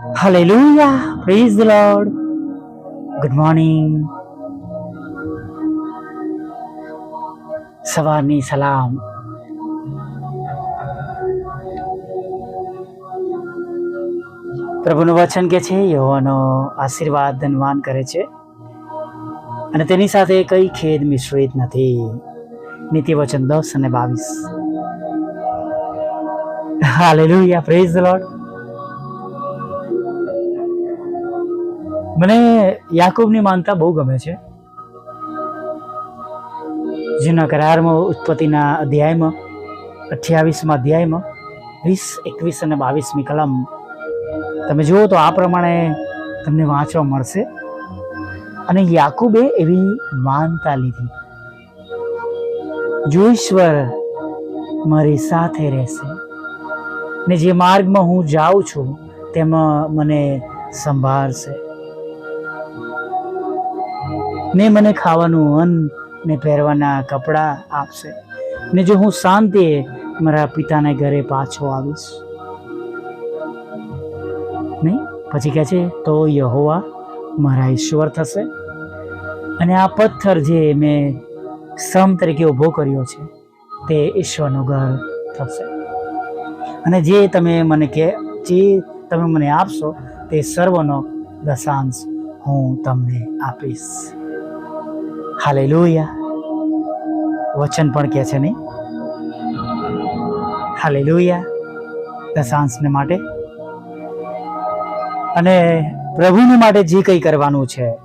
Hallelujah. Praise the Lord. Good morning. સવારની સલામ પ્રભુનું વચન કે છે, યહોવાનો આશીર્વાદ ધનવાન કરે છે અને તેની સાથે કઈ ખેદ મિશ્રિત નથી નીતિ વચન દસ અને બાવીસ હાલેલુયા પ્રેઝ ધ લોર્ડ મને યાકૂબની માનતા બહુ ગમે છે. જેના કરારમાં ઉત્પત્તિના અધ્યાયમાં, અઠ્યાવીસમાં અધ્યાયમાં, વીસ, એકવીસ અને બાવીસમી કલમ. તમે જુઓ તો આ પ્રમાણે તમને વાંચવા મળશે. અને યાકુબે એવી માનતા લીધી. જો ઈશ્વર મારી સાથે રહેશે ને જે માર્ગમાં હું જાઉં છું, તેમાં મને સંભાળશે. ને મને ખાવાનું અન્ન ને પહેરવાના કપડાં આપશે. ને જો હું શાંતિએ મારા પિતાને ઘરે પાછો આવીશ. નહીં? પછી કહે છે, તો યહોવા મારા ઈશ્વર થશે. અને આ પથ્થર જે મેં સમ તરીકે ઊભો કર્યો છે, તે ઈશ્વરનું ઘર થશે. અને જે તમે મને કે, જે તમે મને આપશો, તે સર્વનો દશાંશ હું તમને આપીશ. હાલે વચન પણ કહે છે નહીં. હાલેલુયા. દશાંશને માટે. અને પ્રભુને માટે જે કંઈ કરવાનું છે,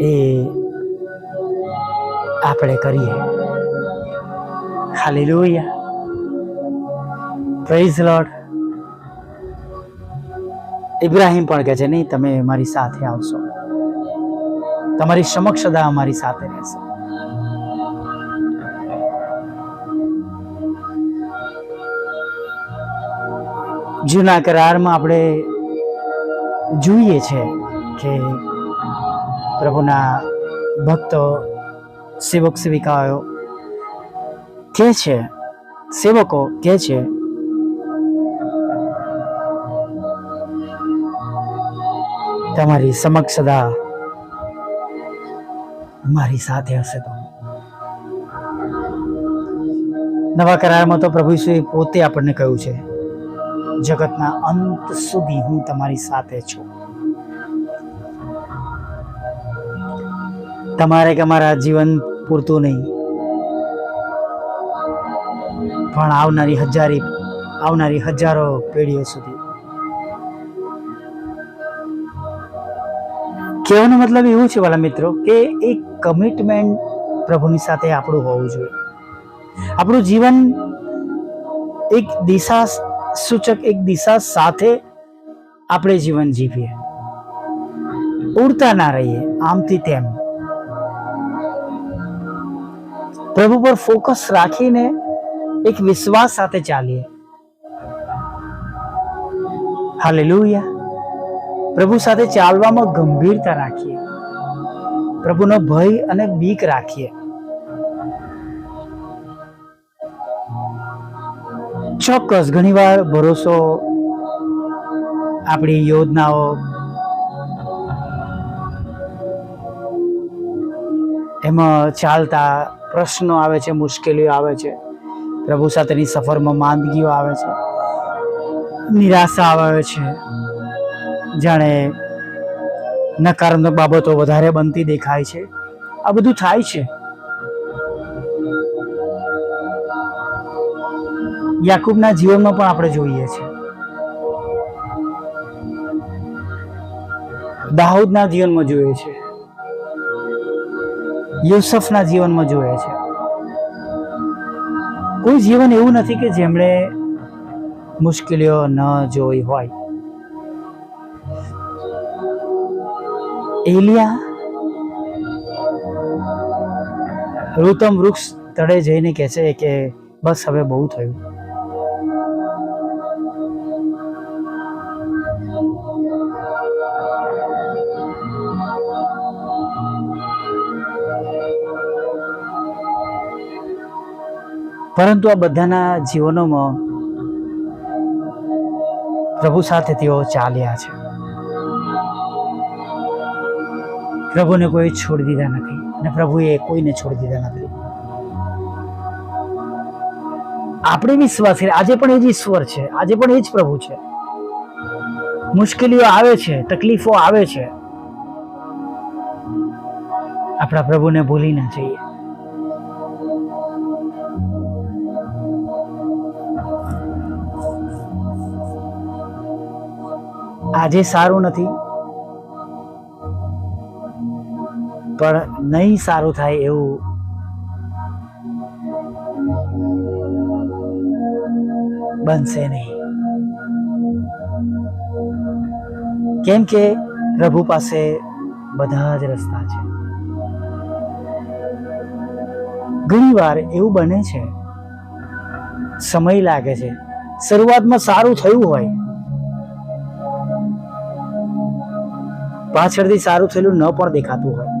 એ આપણે કરીએ. હાલેલુયા. પ્રેઝ લોર્ડ ઇબ્રાહિમ પણ કહે છે, નહીં, તમે મારી સાથે આવશો. તમારી સમક્ષ સદા અમારી સાથે રહેશે. જૂના કરારમાં આપણે જોઈએ છે કે પ્રભુના ભક્તો, સેવક સેવિકાઓ કે છે, સેવકો કે છે, તમારી સમક્ષ સદા મારી સાથે હશે તો. નવા કરારમાં તો પ્રભુ શ્રી પોતે આપણને કહ્યું છે, જગતના અંત સુધી હું તમારી સાથે છું. તમારે કે મારા જીવન પૂરતું નહીં. પણ આવનારી હજારી, આવનારી હજારો પેઢીઓ સુધી કહેવાનો મતલબ એવું છે વાલા મિત્રો કે એક કમિટમેન્ટ પ્રભુની સાથે આપણું હોવું જોઈએ. આપણું જીવન એક દિશા સૂચક, એક દિશા સાથે આપણે જીવન જીવીએ. ઉડતા ના રહીએ, આમથી તેમ. પ્રભુ પર ફોકસ રાખીને એક વિશ્વાસ સાથે ચાલીએ. હાલેલુયા પ્રભુ સાથે ચાલવામાં ગંભીરતા રાખીએ. પ્રભુનો ભય અને બીક રાખીએ. ચોક્કસ ઘણીવાર ભરોસો, આપણી યોજનાઓ, એમાં ચાલતા પ્રશ્નો આવે છે, મુશ્કેલીઓ આવે છે. પ્રભુ સાથેની સફરમાં માંદગીઓ આવે છે. નિરાશા આવે છે. જાણે નકારાત્મક બાબતો વધારે બનતી દેખાય છે. આ બધું થાય છે. યાકૂબના જીવનમાં પણ આપણે જોઈએ છે. દાઉદના જીવનમાં જોઈએ છે. યુસફના જીવનમાં જોઈએ છે. કોઈ જીવન એવું નથી કે જેમણે મુશ્કેલીઓ ન જોઈ હોય. એલિયા? ઋતમ વૃક્ષ તળે જઈને કહે છે કે, બસ હવે બહુ થયું. પરંતુ આ બધાના જીવનોમાં પ્રભુ સાથે તેઓ ચાલ્યા છે. પ્રભુને કોઈ છોડી દીધા નથી અને પ્રભુએ કોઈને છોડી દીધા નથી. આપણે વિશ્વાસ આજે પણ એ જ ઈશ્વર છે, આજે પણ એ જ પ્રભુ છે. મુશ્કેલીઓ આવે છે, તકલીફો આવે છે. આપણા પ્રભુને ભૂલી ના જઈએ. આજે સારું નથી પણ નહીં સારું થાય એવું બનશે નહીં. કેમ કે પ્રભુ પાસે બધા જ રસ્તા છે. ઘણીવાર એવું બને છે, સમય લાગે છે, શરૂઆતમાં સારું થયું હોય, પાછળથી સારું થયેલું ન પણ દેખાતું હોય.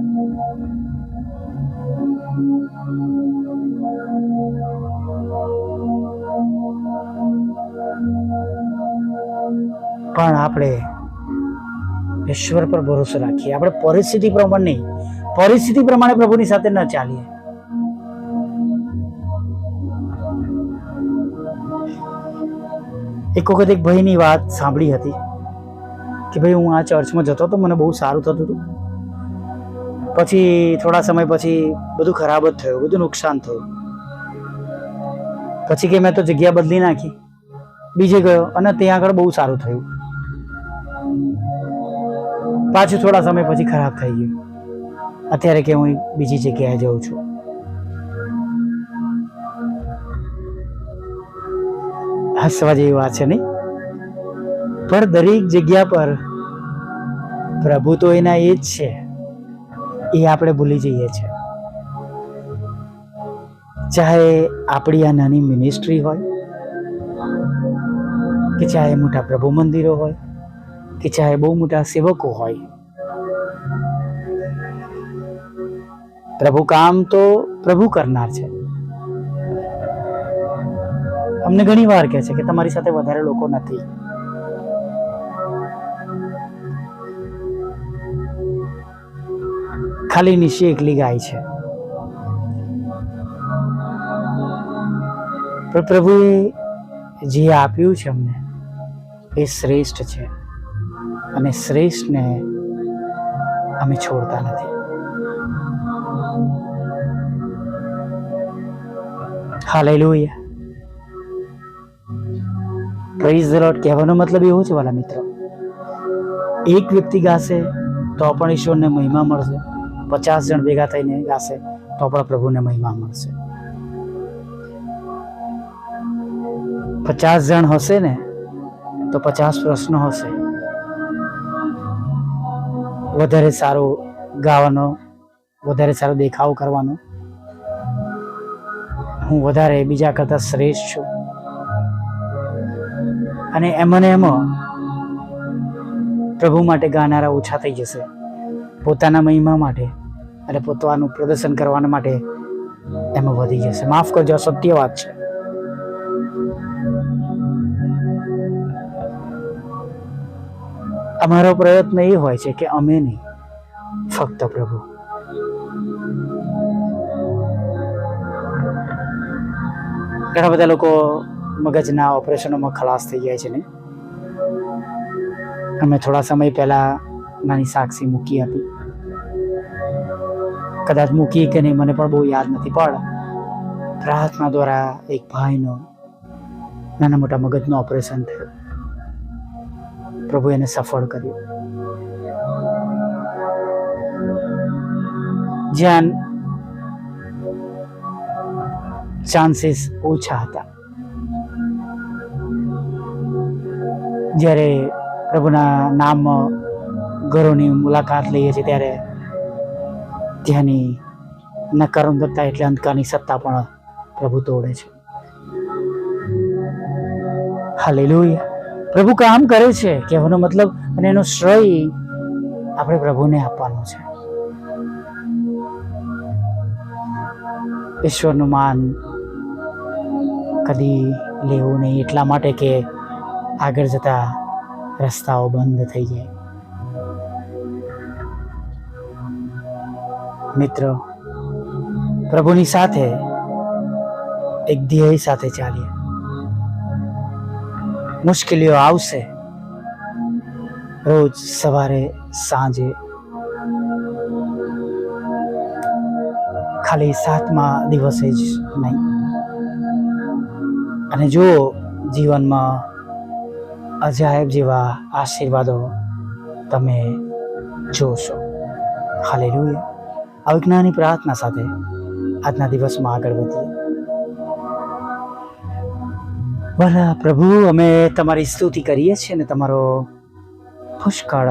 પણ આપણે ઈશ્વર પર ભરોસો રાખીએ. આપણે પરિસ્થિતિ પ્રમાણે નહીં, પરિસ્થિતિ પ્રમાણે પ્રભુની સાથે ન ચાલીએ. એક વખત એક ભાઈની વાત સાંભળી હતી કે ભાઈ, હું આ ચર્ચમાં જતો તો મને બહુ સારું થતું હતું. પછી થોડા સમય પછી બધું ખરાબ જ થયું, બધું નુકસાન થયું. પછી કે મેં તો જગ્યા બદલી નાખી, બીજે ગયો અને ત્યાં આગળ બહુ સારું થયું. પાછું થોડા સમય પછી ખરાબ થઈ ગયું. અત્યારે કે હું બીજી જગ્યાએ જઉં છું. હસવા જેવી વાત છે નહીં? પણ દરેક જગ્યા પર પ્રભુ તો એના એ જ છે. એ આપણે ભૂલી જઈએ છીએ. ચાહે આપણી આ નાની મિનિસ્ટ્રી હોય, કે ચાહે મોટા પ્રભુ મંદિરો હોય કે ચાહે બહુ મોટા સેવકો હોય. પ્રભુ કામ તો પ્રભુ કરનાર છે. અમને ઘણી વાર કહે છે કે તમારી સાથે વધારે લોકો નથી. ખાલી નિશી એકલી ગાય છે. પણ પ્રભુએ જે આપ્યું છે અમને, એ શ્રેષ્ઠ છે. અને શ્રેષ્ઠને અમે છોડતા નથી. હાલેલુયા. પ્રેઝ ધ લોર્ડ કહેવાનો મતલબ એવો છે વાલા મિત્રો. એક વ્યક્તિ ગાશે તો પણ ઈશ્વરને મહિમા મળશે. પચાસ જણ ભેગા થઈને ગાશે તો પણ પ્રભુને મહિમા મળશે. પચાસ જણ હશે ને, તો પચાસ પ્રશ્નો હશે. વધારે સારું ગાવાનો, વધારે સારો દેખાવ કરવાનો. હું વધારે બીજા કરતાં શ્રેષ્ઠ છું. અને એમને એમાં પ્રભુ માટે ગાનારા ઓછા થઈ જશે. પોતાના મહિમા માટે અને પોતાનું પ્રદર્શન કરવાના માટે એમાં વધી જશે. માફ કરજો સત્ય વાત છે. અમારો પ્રયત્ન એ હોય છે કે અમે નહીં. ફક્ત પ્રભુ. ઘણા બધા લોકો મગજના ઓપરેશનોમાં ખલાસ થઈ જાય છે ને. અમે થોડા સમય પહેલા નાની સાક્ષી મૂકી હતી કદાચ મૂકી કે નહીં, મને પણ બહુ યાદ નથી, પણ પ્રાર્થના દ્વારા એક ભાઈનો નાના મોટા મગજનું ઓપરેશન થયું. પ્રભુ એને સફળ કર્યું. જ્યાં ચાન્સીસ ઓછા હતા. જ્યારે પ્રભુના નામ ઘરોની મુલાકાત લઈએ છીએ ત્યારે ત્યાંની નકારાત્મકતા એટલે અંધકારની સત્તા પણ પ્રભુ તોડે છે. હાલેલુયા. પ્રભુ કામ કરે છે કહેવાનો મતલબ અને એનો શ્રેય આપણે પ્રભુને આપવાનો છે. ઈશ્વરનું માન કદી લેવું નહીં, એટલા માટે કે આગળ જતા રસ્તાઓ બંધ થઈ જાય. મિત્રો, પ્રભુની સાથે એક ધ્યેય સાથે ચાલીએ. મુશ્કેલીઓ આવશે. રોજ સવારે સાંજે ખાલી સાતમા દિવસે જ નહીં. અને જો જીવનમાં અજાયબ જેવા આશીર્વાદો તમે જોશો. હાલે આવી જ્ઞાની પ્રાર્થના સાથે આજના દિવસમાં આગળ વધીએ. ભલા પ્રભુ, અમે તમારી સ્તુતિ કરીએ છીએ અને તમારો પુષ્કળ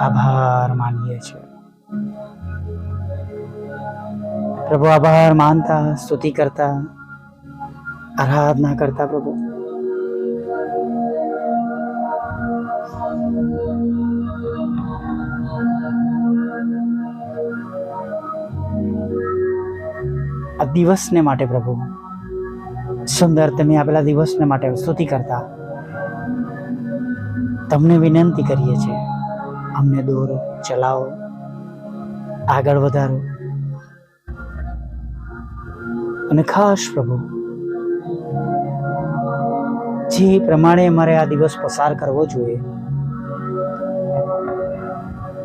આભાર માનીએ છીએ. પ્રભુ, આભાર માનતા, સ્તુતિ કરતા, આરાધના કરતા પ્રભુ. આ દિવસને માટે પ્રભુ સુંદર તમે આપેલા દિવસને માટે સ્તુતિ કરતા. તમને વિનંતી કરીએ છીએ, અમને દોરો ચલાવો, આગળ વધારો. અને ખાસ પ્રભુ, જે પ્રમાણે મારે આ દિવસ પસાર કરવો જોઈએ,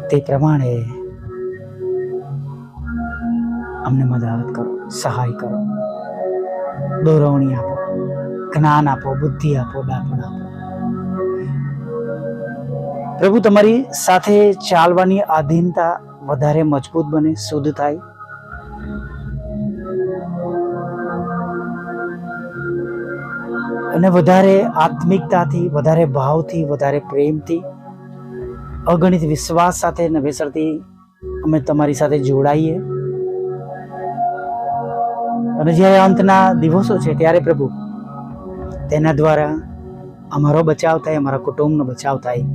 તે પ્રમાણે અમને મદદ કરો, સહાય કરો. દોરવણી આપો, જ્ઞાન આપો, બુદ્ધિ આપો, ડાપણ આપો. પ્રભુ, તમારી સાથે ચાલવાની આધીનતા વધારે મજબૂત બને, શુદ્ધ થાય. અને વધારે આત્મિકતાથી, વધારે ભાવથી, વધારે પ્રેમથી, અગણિત વિશ્વાસ સાથે નવેસરથી અમે તમારી સાથે જોડાઈએ. અને જ્યારે અંતના દિવસો છે ત્યારે પ્રભુ, તેના દ્વારા અમારો બચાવ થાય, અમારા કુટુંબનો બચાવ થાય,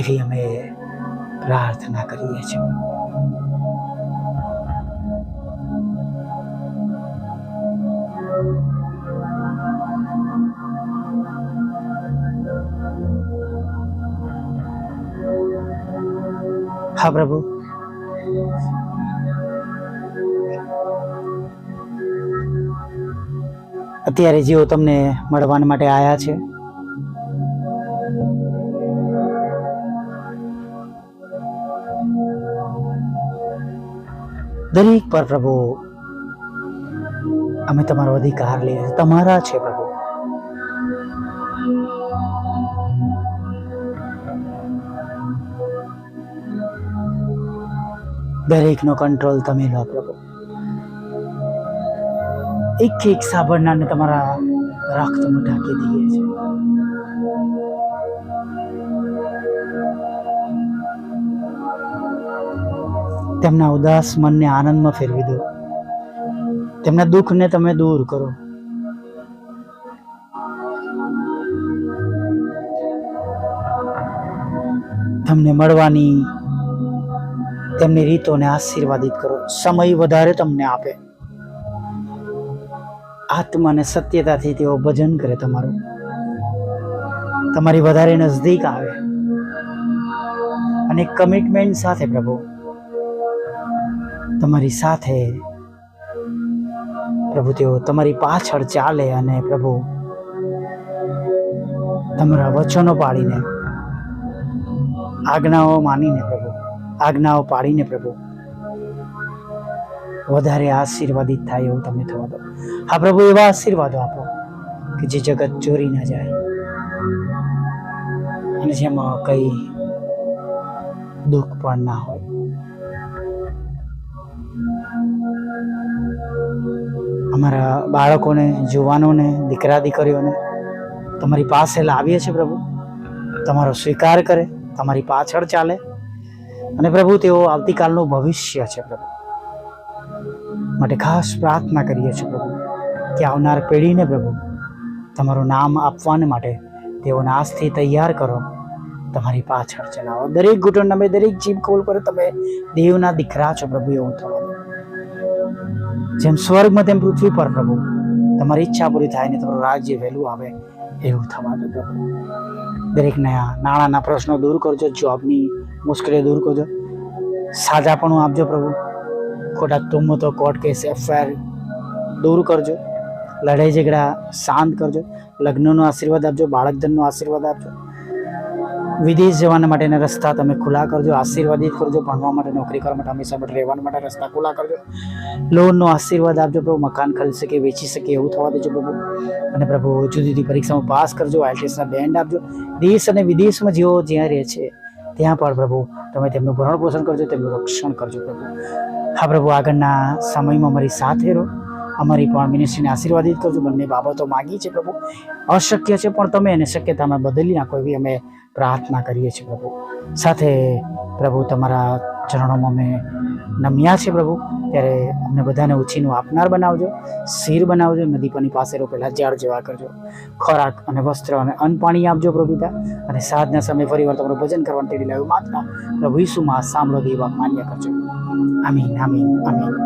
એવી અમે પ્રાર્થના કરીએ છીએ. હા પ્રભુ. અત્યારે જેઓ તમને મળવા માટે આવ્યા છે. દરેક પર પ્રભુ, અમે તમારો અધિકાર લઈએ. તમારા છે પ્રભુ. દરેકનો કંટ્રોલ તમે લો પ્રભુ. એક એક સાંભળનારને તમારા રક્તમાં ઢાંકી દઈએ છીએ તેમના ઉદાસ મનને આનંદમાં ફેરવી દો. તેમના દુઃખને તમે દૂર કરો. તમને મળવાની તેમની રીતોને આશીર્વાદિત કરો. સમય વધારે તમને આપે. આત્માને સત્યતાથી તેઓ ભજન કરે તમારું. તમારી વધારે નજદીક આવે. અને કમિટમેન્ટ સાથે પ્રભુ, તમારી સાથે પ્રભુ તેઓ તમારી પાછળ ચાલે અને પ્રભુ, તમારા વચનો પાડીને આજ્ઞાઓ માનીને પ્રભુ, આજ્ઞાઓ પાડીને પ્રભુ. વધારે આશીર્વાદિત થાય એવું તમે થવા દો. હા, પ્રભુ, એવા આશીર્વાદો આપો કે જે જગત ચોરી ના જાય. અને જેમાં કઈ દુઃખ પણ ના હોય. અમારા બાળકોને, જુવાનોને, દીકરા દીકરીઓને તમારી પાસે લાવીએ છીએ પ્રભુ. તમારો સ્વીકાર કરે, તમારી પાછળ ચાલે. અને પ્રભુ, તેઓ આવતીકાલનું ભવિષ્ય છે પ્રભુ. માટે ખાસ પ્રાર્થના કરીએ છીએ પ્રભુ, કે આવનાર પેઢીને પ્રભુ, તમારું નામ આપવાને માટે તેઓને આજથી તૈયાર કરો, તમારી પાછળ ચલાવો. દરેક ઘૂંટણ તમે દરેક જીભ કોલ કરો તમે દેવના દીકરા છો પ્રભુ, એવું થવા જેમ સ્વર્ગમાં, તેમ પૃથ્વી પર પ્રભુ, તમારી ઈચ્છા પૂરી થાય ને તમારું રાજ્ય વહેલું આવે, એવું થવા દો પ્રભુ. દરેકના નાણાંના પ્રશ્નો દૂર કરજો, જોબની મુશ્કેલીઓ દૂર કરજો. સાજાપણું આપજો પ્રભુ. ખોટા તુમતો કોર્ટ કેસ એફઆઈઆર દૂર કરજો. લડાઈ ઝઘડા શાંત કરજો. લગ્નનો આશીર્વાદ આપજો બાળકધનનો આશીર્વાદ આપજો. વિદેશ જવાના માટેના રસ્તા તમે ખુલ્લા કરજો, આશીર્વાદિત કરજો, ભણવા માટે, નોકરી કરવા માટે, હંમેશા માટે રહેવા માટે રસ્તા ખુલ્લા કરજો. લોનનો આશીર્વાદ આપજો પ્રભુ, મકાન ખરીદી શકે વેચી શકે એવું થવા દેજો પ્રભુ. અને પ્રભુ, જુદી જુદી પરીક્ષામાં પાસ કરજો આઈટીએસના બેન્ડ આપજો. દેશ અને વિદેશમાં જેઓ જ્યાં રહે છે ત્યાં પણ પ્રભુ, તમે તેમનું ભરણ પોષણ કરજો, તેમનું રક્ષણ કરજો પ્રભુ. હા પ્રભુ, આગળના સમયમાં અમારી સાથે રહો. અમારી પણ મિનિસ્ટ્રીને આશીર્વાદિત કરજો. બંને બાબતો માગી છે પ્રભુ. અશક્ય છે, પણ તમે એને શક્યતામાં બદલી નાખો એવી અમે પ્રાર્થના કરીએ છીએ પ્રભુ. સાથે પ્રભુ, તમારા ચરણોમાં અમે નમ્યા છે પ્રભુ. ત્યારે અમને બધાને ઉછીનું આપનાર બનાવજો, શીર બનાવજો, નદી પરની પાસે રોપેલા ઝાડ જેવા કરજો. ખોરાક અને વસ્ત્ર અને અન્ન પાણી આપજો પ્રભુતા અને અને સાંજના સમયે ફરીવાર તમારું ભજન કરવાનું તેડી લાવ્યું માત્ર પ્રભુ ઈસુમાં સાંભળો દેવા માન્ય કરજો. આમીન આમીન આમીન.